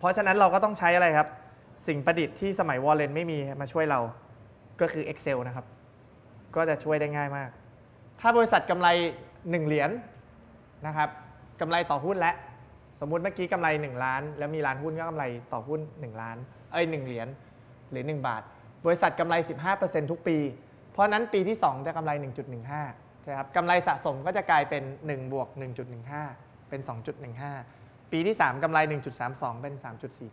เพราะฉะนั้นเราก็ต้องใช้อะไรครับ สิ่งประดิษฐ์ที่สมัยวอลเลนไม่มีมาช่วยเราก็คือ Excel นะครับ ก็จะช่วยได้ง่ายมาก ถ้าบริษัทกำไร 1 เหรียญนะครับกำไรต่อหุ้นและสมมุติเมื่อกี้กำไร 1 ล้าน แล้วมีล้านหุ้นก็กำไรต่อหุ้น 1 ล้าน เอ้ย1เหรียญหรือ 1 บาท บริษัทกำไร 15%ทุกปี เพราะฉะนั้นปีที่ 2 จะกำไร 1.15ใช่ครับกำไรสะสมก็จะกลายเป็น 1 บวก 1.15 เป็น 2.15 ปีที่ 3กำไร 1.32 เป็น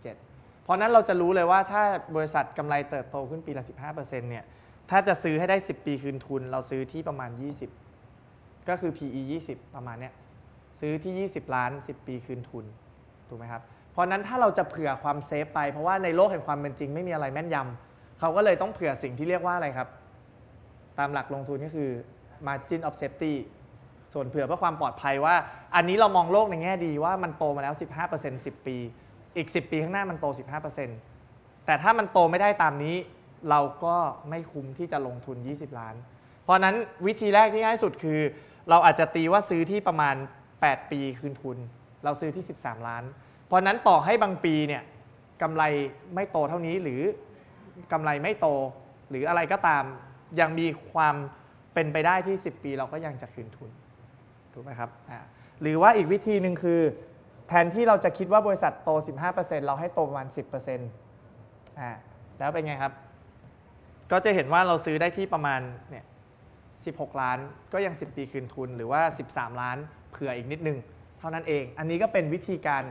3.47 เพราะนั้นเราจะรู้เลยว่าถ้าบริษัทกำไรเติบโตขึ้นปีละ 15%เนี่ยถ้าจะซื้อให้ได้ 10 ปีคืนทุน เราซื้อที่ประมาณ 20 ก็คือ PE 20 ประมาณเนี้ยซื้อที่ 20 ล้าน 10 ปีคืนทุนถูกไหมครับเพราะนั้นถ้าเราจะเผื่อความเซฟไปเพราะว่าในโลกแห่งความเป็นจริงไม่มีอะไรแม่นยำเขาก็เลยต้องเผื่อสิ่งที่เรียกว่าอะไรครับ ตามหลักลงทุนก็คือ margin of safety ส่วนเผื่อเพื่อความปลอดภัยว่า อันนี้เรามองโลกในแง่ดีว่ามันโตมาแล้ว 15% 10 ปี อีก 10 ปีข้างหน้ามันโต 15%แต่ถ้ามันโตไม่ได้ตามนี้ เราก็ไม่คุ้มที่จะลงทุน 20 ล้าน เพราะนั้นวิธีแรกที่ง่ายสุดคือ เราอาจจะตีว่าซื้อที่ประมาณ 8 ปีคืนทุน เราซื้อที่ 13 ล้าน เพราะฉะนั้นต่อให้บางปีเนี่ยกำไรไม่โตเท่านี้หรือกำไรไม่โต หรืออะไรก็ตามยังมีความเป็นไปได้ที่ 10 ปีเราก็ยังจะคืนทุน ถูกไหมครับอ่าหรือว่าอีกวิธีหนึ่งคือ แทนที่เราจะคิดว่าบริษัทโต 15%เราให้โตประมาณ 10%อ่าแล้วเป็นไงครับ ก็จะเห็นว่าเราซื้อได้ที่ประมาณเนี่ย16 ล้านก็ยัง 10 ปีคืนทุนหรือว่า 13 ล้านเผื่ออีกนิดนึง เท่านั้นเอง อันนี้ก็เป็นวิธีการ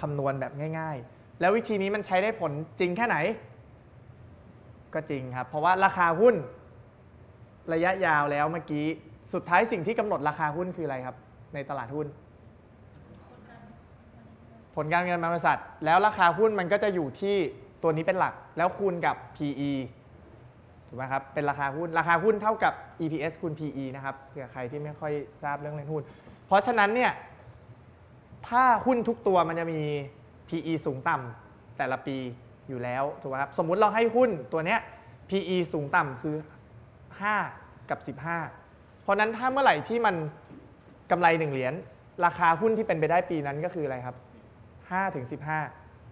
คำนวณแบบง่าย ๆ แล้ววิธีนี้มันใช้ได้ผลจริงแค่ไหน ก็จริงครับ เพราะว่าราคาหุ้นระยะยาวแล้วเมื่อกี้ สุดท้ายสิ่งที่กำหนดราคาหุ้นคืออะไรครับ ในตลาดหุ้น ผลการเงินบริษัท แล้วราคาหุ้นมันก็จะอยู่ที่ตัวนี้เป็นหลัก แล้วคูณกับ PE ถูกไหมครับ เป็นราคาหุ้น ราคาหุ้นเท่ากับ EPS คูณ PE นะครับเผื่อใครที่ไม่ค่อยทราบเรื่องเล่นหุ้น เพราะฉะนั้นเนี่ย ถ้าหุ้นทุกตัวมันจะมี PE สูงต่ำแต่ละปีอยู่แล้ว ถูกไหมครับ สมมุติเราให้หุ้นตัวเนี้ย PE สูงต่ำคือ 5 กับ 15 ราะนั้นถ้าเมื่อไหร่ที่มันกำไร1เหรียญราคาหุ้นที่เป็นไปได้ปีนั้นก็คืออะไรครับ5ถึง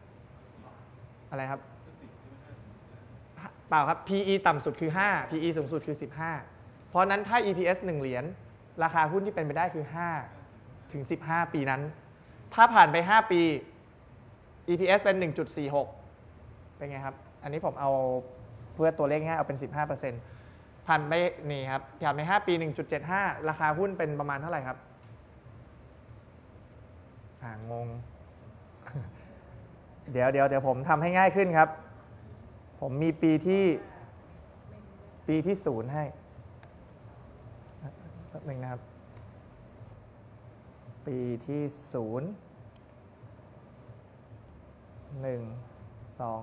15อะไรครับเปล่าครับ PE ต่ำสุดคือ 5 PE สูงสุดคือ 15 เพราะนั้นถ้า EPS 1 เหรียญราคาหุ้นที่เป็นไปได้คือ 5 ถึง 15 ปีนั้น ถ้าผ่านไป 5 ปี EPS เป็น 1.46 เป็นไงครับ อันนี้ผมเอาเพื่อตัวเลขง่ายเอาเป็น 15% ผ่านไปนี่ครับผ่านไป5ปี 1.75 ราคาหุ้นเป็นประมาณเท่าไหร่ครับอ่างง เดี๋ยวเดี๋ยวเดี๋ยวผมทำให้ง่ายขึ้นครับ ผมมีปีที่ปีที่ศูนย์ให้แป๊บหนึ่งนะครับ ปีที่ศูนย์หนึ่งสอง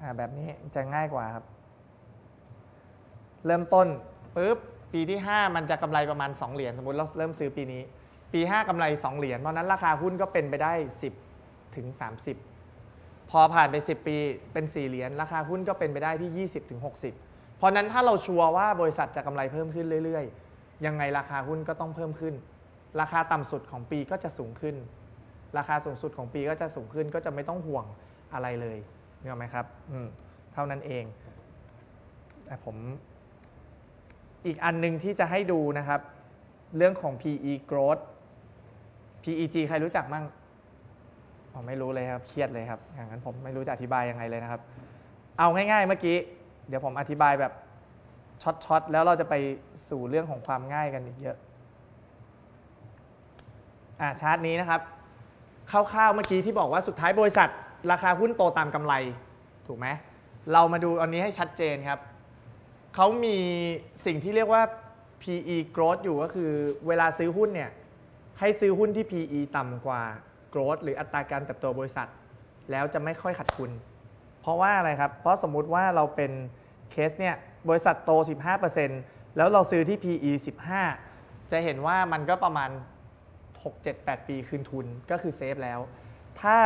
อ่าแบบนี้จะง่ายกว่าครับ เริ่มต้นปุ๊บปีที่ 5 มันจะกำไรประมาณ 2 เหรียญสมมติเราเริ่มซื้อปีนี้ ปี 5กำไร 2 เหรียญเพราะนั้นราคาหุ้นก็เป็นไปได้ 10ถึง30 พอผ่านไป 10 ปีเป็น 4 เหรียญราคาหุ้นก็เป็นไปได้ที่ 20ถึง60 เพราะนั้นถ้าเราชัวร์ว่าบริษัทจะกำไรเพิ่มขึ้นเรื่อยๆ ยังไงราคาหุ้นก็ต้องเพิ่มขึ้น ราคาต่ำสุดของปีก็จะสูงขึ้น ราคาสูงสุดของปีก็จะสูงขึ้นก็จะไม่ต้องห่วงอะไรเลยเนกอะไหมครับอืมเท่านั้นเองแต่ผม อีกอันหนึงที่จะให้ดูนะครับ เรื่องของ PE growth PEG ใครรู้จักมั่งผมไม่รู้เลยครับ เครียดเลยครับ อย่างนั้นผมไม่รู้จะอธิบายยังไงเลยนะครับ เอาง่ายๆเมื่อกี้ เดี๋ยวผมอธิบายแบบช็อตๆ แล้วเราจะไปสู่เรื่องของความง่ายกันอีกเยอะ อ่าชาร์ตนี้นะครับ คร่าวๆ เมื่อกี้ที่บอกว่าสุดท้ายบริษัท ราคาหุ้นโตตามกำไร ถูกไหม เรามาดูอันนี้ให้ชัดเจนครับ เขามีสิ่งที่เรียกว่า PE growth อยู่ก็คือเวลาซื้อหุ้นเนี่ยให้ซื้อหุ้นที่ PE ต่ำกว่า growth หรืออัตราการเติบโตบริษัท แล้วจะไม่ค่อยขาดทุน เพราะว่าอะไรครับ เพราะสมมุติว่าเราเป็นเคสเนี่ยบริษัทโต 15%แล้วเราซื้อที่ PE 15 จะเห็นว่ามันก็ประมาณ 6 7 8 ปีคืนทุนก็คือเซฟแล้ว ถ้า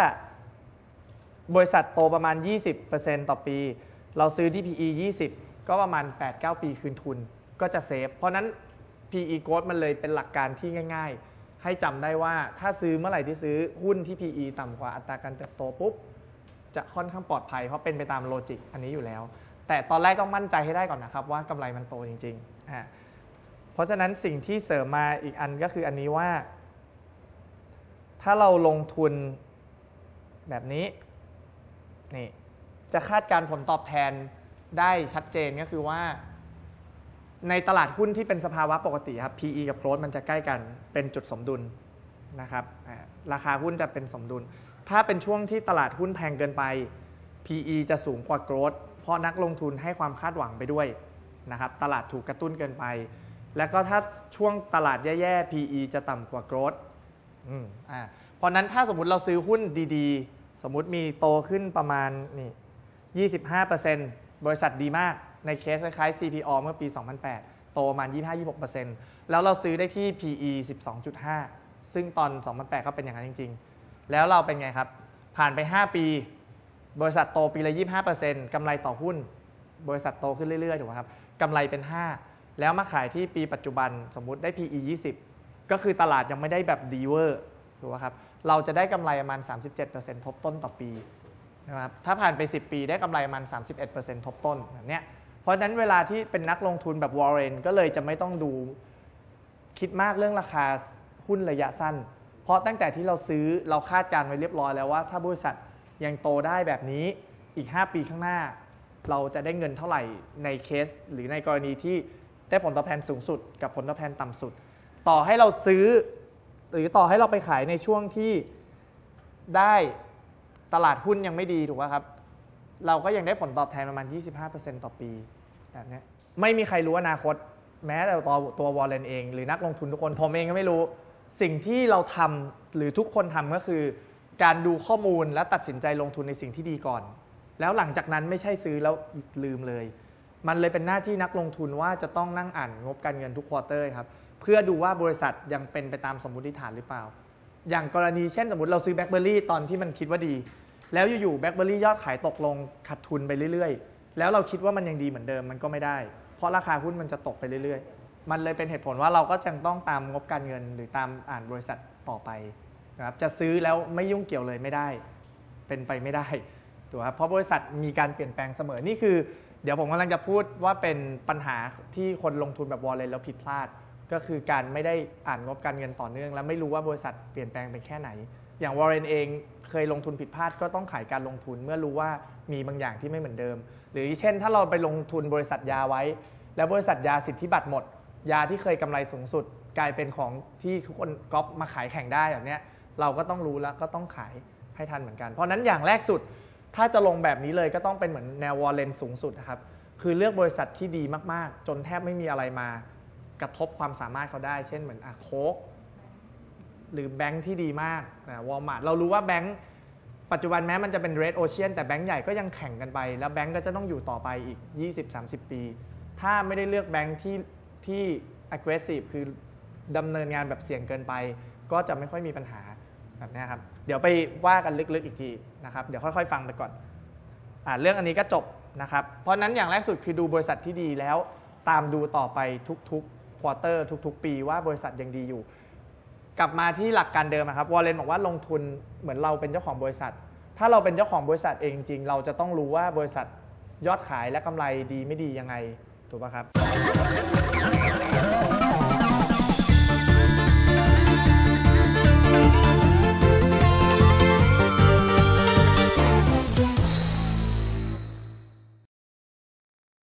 บริษัทโตประมาณ 20%ต่อปี เราซื้อที่ PE 20 ก็ประมาณ 8-9 ปีคืนทุนก็จะเซฟ เพราะนั้น PE growth มันเลยเป็นหลักการที่ง่าย ๆ ให้จำได้ว่าถ้าซื้อเมื่อไหร่ที่ซื้อหุ้นที่ PE ต่ำกว่าอัตราการเติบโตปุ๊บ จะค่อนข้างปลอดภัย เพราะเป็นไปตามโลจิกอันนี้อยู่แล้ว แต่ตอนแรกต้องมั่นใจให้ได้ก่อนนะครับว่ากำไรมันโตจริงๆอ่าเพราะฉะนั้นสิ่งที่เสริมมาอีกอันก็คืออันนี้ว่า ถ้าเราลงทุนแบบนี้นี่จะคาดการผลตอบแทน ได้ชัดเจนก็คือว่า ในตลาดหุ้นที่เป็นสภาวะปกติครับ PE กับ growth มันจะใกล้กันเป็นจุดสมดุลนะครับราคาหุ้นจะเป็นสมดุล ถ้าเป็นช่วงที่ตลาดหุ้นแพงเกินไป PE จะสูงกว่า growth เพราะนักลงทุนให้ความคาดหวังไปด้วยนะครับตลาดถูกกระตุ้นเกินไป แล้วก็ถ้าช่วงตลาดแย่ๆ PE จะต่ำกว่า growth อืมอ่าเพราะนั้นถ้าสมมติเราซื้อหุ้นดีๆ สมมติมีโตขึ้นประมาณนี่25% บริษัทดีมากในเคสคล้ายๆ CPO เมื่อปี 2008 โตประมาณ 25-26%แล้วเราซื้อได้ที่ PE 12.5 ซึ่งตอน 2008 ก็เป็นอย่างนั้นจริง ๆ แล้วเราเป็นไงครับ ผ่านไป 5 ปี บริษัทโตปีละ 25%กำไรต่อหุ้น บริษัทโตขึ้นเรื่อยๆถูกไหมครับกำไรเป็น 5 แล้วมาขายที่ปีปัจจุบันสมมุติได้ PE 20 ก็คือตลาดยังไม่ได้แบบดีเวอร์ถูกไหมครับเราจะได้กำไรประมาณ 37%ทบต้นต่อปี นะครับถ้าผ่านไป 10 ปีได้กำไรประมาณ31%ทบต้นแบบเนี้ยเพราะฉะนั้นเวลาที่เป็นนักลงทุนแบบวอร์เรนก็เลยจะไม่ต้องดูคิดมากเรื่องราคาหุ้นระยะสั้น เพราะตั้งแต่ที่เราซื้อเราคาดการณ์ไว้เรียบร้อยแล้วว่า ถ้าบริษัทยังโตได้แบบนี้อีก 5 ปีข้างหน้า เราจะได้เงินเท่าไหร่ในเคส หรือในกรณีที่ได้ผลตอบแทนสูงสุด กับผลตอบแทนต่ำสุด ต่อให้เราซื้อ หรือต่อให้เราไปขายในช่วงที่ได้ ตลาดหุ้นยังไม่ดีถูกไหมครับ เราก็ยังได้ผลตอบแทนประมาณ 25%ต่อปีแบบนี้ไม่มีใครรู้อนาคต แม้แต่ตัวตัววอลเลนเอง หรือนักลงทุนทุกคนผมเองก็ไม่รู้ สิ่งที่เราทำหรือทุกคนทำก็คือ การดูข้อมูลและตัดสินใจลงทุนในสิ่งที่ดีก่อน แล้วหลังจากนั้นไม่ใช่ซื้อแล้วลืมเลย มันเลยเป็นหน้าที่นักลงทุนว่าจะต้องนั่งอ่านงบการเงินทุกควอเตอร์ครับเพื่อดูว่าบริษัทยังเป็นไปตามสมมติฐานหรือเปล่า อย่างกรณีเช่นสมมติเราซื้อแบล็คเบอรี่ตอนที่มันคิดว่าดี แล้วอยู่ๆแบล็คเบอรี่ยอดขายตกลงขาดทุนไปเรื่อยๆ แล้วเราคิดว่ามันยังดีเหมือนเดิมมันก็ไม่ได้ เพราะราคาหุ้นมันจะตกไปเรื่อยๆ มันเลยเป็นเหตุผลว่าเราก็ยังต้องตามงบการเงินหรือตามอ่านบริษัทต่อไปนะครับจะซื้อแล้วไม่ยุ่งเกี่ยวเลยไม่ได้ เป็นไปไม่ได้ถูกครับเพราะบริษัทมีการเปลี่ยนแปลงเสมอนี่คือ เดี๋ยวผมกำลังจะพูดว่าเป็นปัญหาที่คนลงทุนแบบวอลเลนแล้วผิดพลาด ก็คือการไม่ได้อ่านงบการเงินต่อเนื่อง และไม่รู้ว่าบริษัทเปลี่ยนแปลงไปแค่ไหน อย่างวอร์เรนเอง เคยลงทุนผิดพลาดก็ต้องขายการลงทุนเมื่อรู้ว่ามีบางอย่างที่ไม่เหมือนเดิม หรือเช่น ถ้าเราไปลงทุนบริษัทยาไว้ แล้วบริษัทยาสิทธิบัตรหมด ยาที่เคยกำไรสูงสุด กลายเป็นของที่ทุกคนก๊อปมาขายแข่งได้แบบนี้เราก็ต้องรู้แล้วก็ต้องขายให้ทันเหมือนกัน เพราะฉะนั้นอย่างแรกสุด ถ้าจะลงแบบนี้เลยก็ต้องเป็นเหมือนแนววอลเลนสูงสุดนะครับคือเลือกบริษัทที่ดีมากๆ จนแทบไม่มีอะไรมากระทบความสามารถเขาได้ เช่นเหมือนอะโคก หรือแบงค์ที่ดีมากนะวอลมาร์ทเรารู้ว่าแบงค์ปัจจุบันแม้มันจะเป็น Red Ocean แต่แบงค์ใหญ่ก็ยังแข่งกันไป แล้วแบงค์ก็จะต้องอยู่ต่อไปอีก 20-30 ปี ถ้าไม่ได้เลือกแบงค์ที่ที่ aggressive คือดำเนินงานแบบเสี่ยงเกินไป ก็จะไม่ค่อยมีปัญหาแบบนี้ครับ เดี๋ยวไปว่ากันลึกๆอีกทีนะครับ เดี๋ยวค่อยๆ ฟังไปก่อนอ่าเรื่องอันนี้ก็จบนะครับ เพราะฉะนั้นอย่างแรกสุดคือดูบริษัทที่ดีแล้ว ตามดูต่อไปทุกๆควอเตอร์ทุก ๆ ปีว่าบริษัทยังดีอยู่ กลับมาที่หลักการเดิมอะครับวอลเลนบอกว่าลงทุนเหมือนเราเป็นเจ้าของบริษัท ถ้าเราเป็นเจ้าของบริษัทเองจริงเราจะต้องรู้ว่าบริษัทยอดขายและกำไรดีไม่ดียังไงถูกป่ะครับ